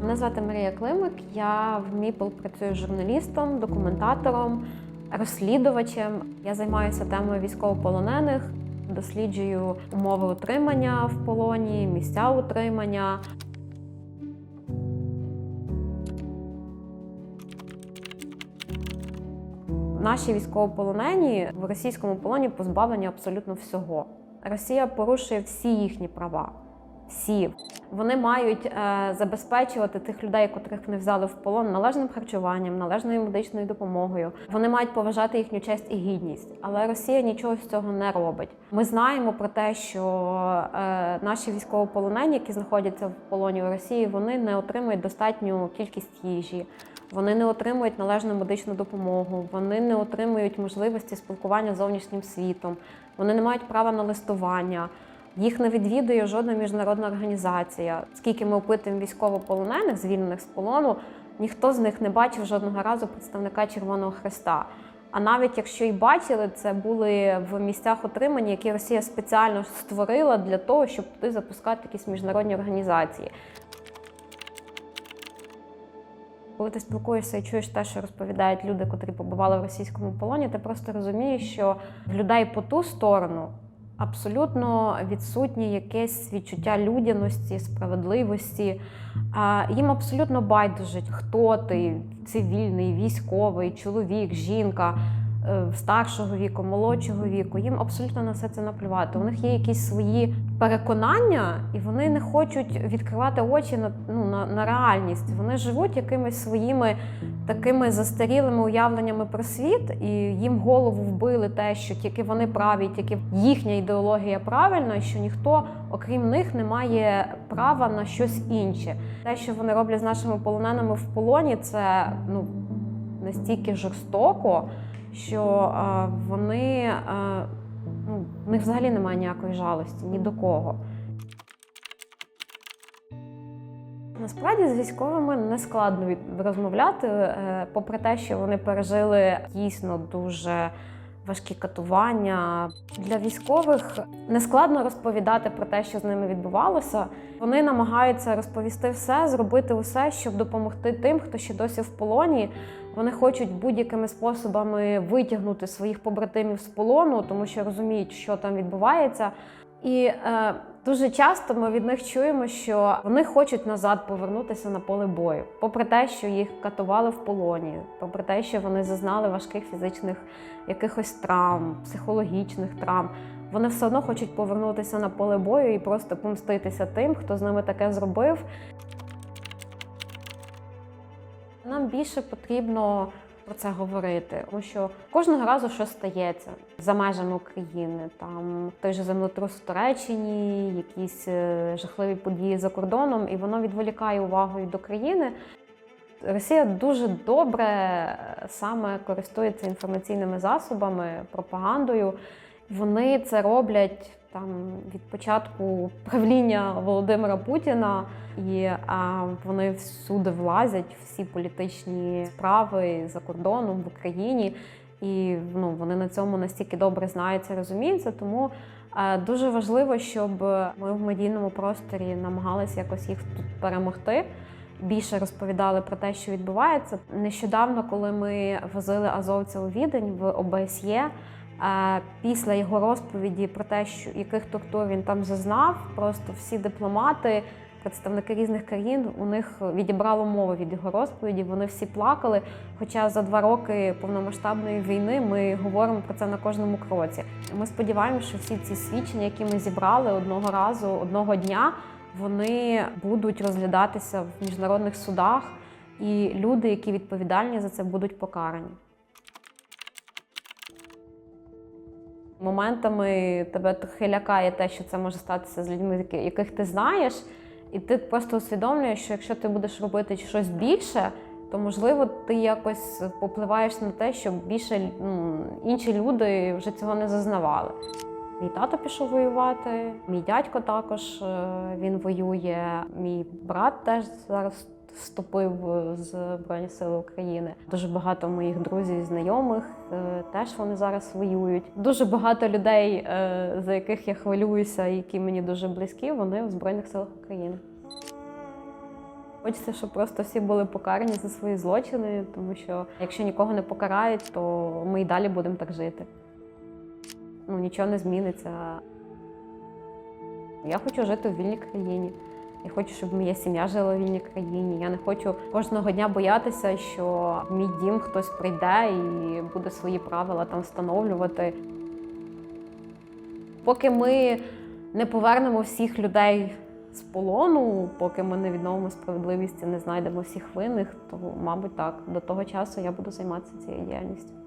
Мене звати Марія Климик. Я в Міпл працюю журналістом, документатором, розслідувачем. Я займаюся темою військовополонених, досліджую умови утримання в полоні, місця утримання. Наші військовополонені в російському полоні позбавлені абсолютно всього. Росія порушує всі їхні права. Всі вони мають е, забезпечувати тих людей, котрих вони взяли в полон, належним харчуванням, належною медичною допомогою. Вони мають поважати їхню честь і гідність. Але Росія нічого з цього не робить. Ми знаємо про те, що е, наші військовополонені, які знаходяться в полоні у Росії, вони не отримують достатню кількість їжі. Вони не отримують належну медичну допомогу, вони не отримують можливості спілкування з зовнішнім світом, вони не мають права на листування. Їх не відвідує жодна міжнародна організація. Скільки ми опитуємо військовополонених, звільнених з полону, ніхто з них не бачив жодного разу представника Червоного Христа. А навіть якщо й бачили, це були в місцях отримання, які Росія спеціально створила для того, щоб туди запускати якісь міжнародні організації. Коли ти спілкуєшся і чуєш те, що розповідають люди, котрі побували в російському полоні, ти просто розумієш, що в людей по ту сторону абсолютно відсутнє якесь відчуття людяності, справедливості. А, Їм абсолютно байдуже, хто ти, цивільний, військовий, чоловік, жінка. е, Старшого віку, молодшого віку, їм абсолютно на все це наплювати. У них є якісь свої переконання, і вони не хочуть відкривати очі на, ну, на, на реальність. Вони живуть якимись своїми такими застарілими уявленнями про світ, і їм голову вбили те, що тільки вони праві, тільки їхня ідеологія правильна, і що ніхто, окрім них, не має права на щось інше. Те, що вони роблять з нашими полоненими в полоні, це ну настільки жорстоко, що е, вони е, ну, в них взагалі немає ніякої жалості ні до кого. Насправді з військовими не складно розмовляти, е, попри те, що вони пережили дійсно дуже важкі катування. Для військових не складно розповідати про те, що з ними відбувалося. Вони намагаються розповісти все, зробити усе, щоб допомогти тим, хто ще досі в полоні. Вони хочуть будь-якими способами витягнути своїх побратимів з полону, тому що розуміють, що там відбувається. І е, дуже часто ми від них чуємо, що вони хочуть назад повернутися на поле бою, попри те, що їх катували в полоні, попри те, що вони зазнали важких фізичних якихось травм, психологічних травм. Вони все одно хочуть повернутися на поле бою і просто помститися тим, хто з ними таке зробив. Нам більше потрібно про це говорити, тому що кожного разу щось стається за межами України. Там той же землетрус в Туреччині, якісь е, жахливі події за кордоном, і воно відволікає увагу і до країни. Росія дуже добре е, саме користується інформаційними засобами, пропагандою. Вони це роблять там від початку правління Володимира Путіна, і а, вони всюди влазять, всі політичні справи за кордоном в Україні. І ну, вони на цьому настільки добре знаються, розуміються. Тому е, дуже важливо, щоб ми в медійному просторі намагалися якось їх тут перемогти. Більше розповідали про те, що відбувається. Нещодавно, коли ми возили азовця у відень в ОБСЄ, після його розповіді про те, що яких тортур він там зазнав, просто всі дипломати, представники різних країн, у них відібрало мову від його розповіді. Вони всі плакали. Хоча за два роки повномасштабної війни ми говоримо про це на кожному кроці. Ми сподіваємося, що всі ці свідчення, які ми зібрали одного разу, одного дня, вони будуть розглядатися в міжнародних судах, і люди, які відповідальні за це, будуть покарані. Моментами тебе трохи лякає те, що це може статися з людьми, яких ти знаєш, і ти просто усвідомлюєш, що якщо ти будеш робити щось більше, то можливо ти якось попливаєш на те, щоб більше ну, інші люди вже цього не зазнавали. Мій тато пішов воювати, мій дядько також е, він воює. Мій брат теж зараз вступив е, з Збройні Сили України. Дуже багато моїх друзів і знайомих е, теж вони зараз воюють. Дуже багато людей, е, за яких я хвилююся, які мені дуже близькі, вони в Збройних силах України. Хочеться, щоб просто всі були покарані за свої злочини, тому що якщо нікого не покарають, то ми і далі будемо так жити. Ну, нічого не зміниться. Я хочу жити в вільній країні. Я хочу, щоб моя сім'я жила в вільній країні. Я не хочу кожного дня боятися, що в мій дім хтось прийде і буде свої правила там встановлювати. Поки ми не повернемо всіх людей з полону, поки ми не відновимо справедливість і не знайдемо всіх винних, то, мабуть, так, до того часу я буду займатися цією діяльністю.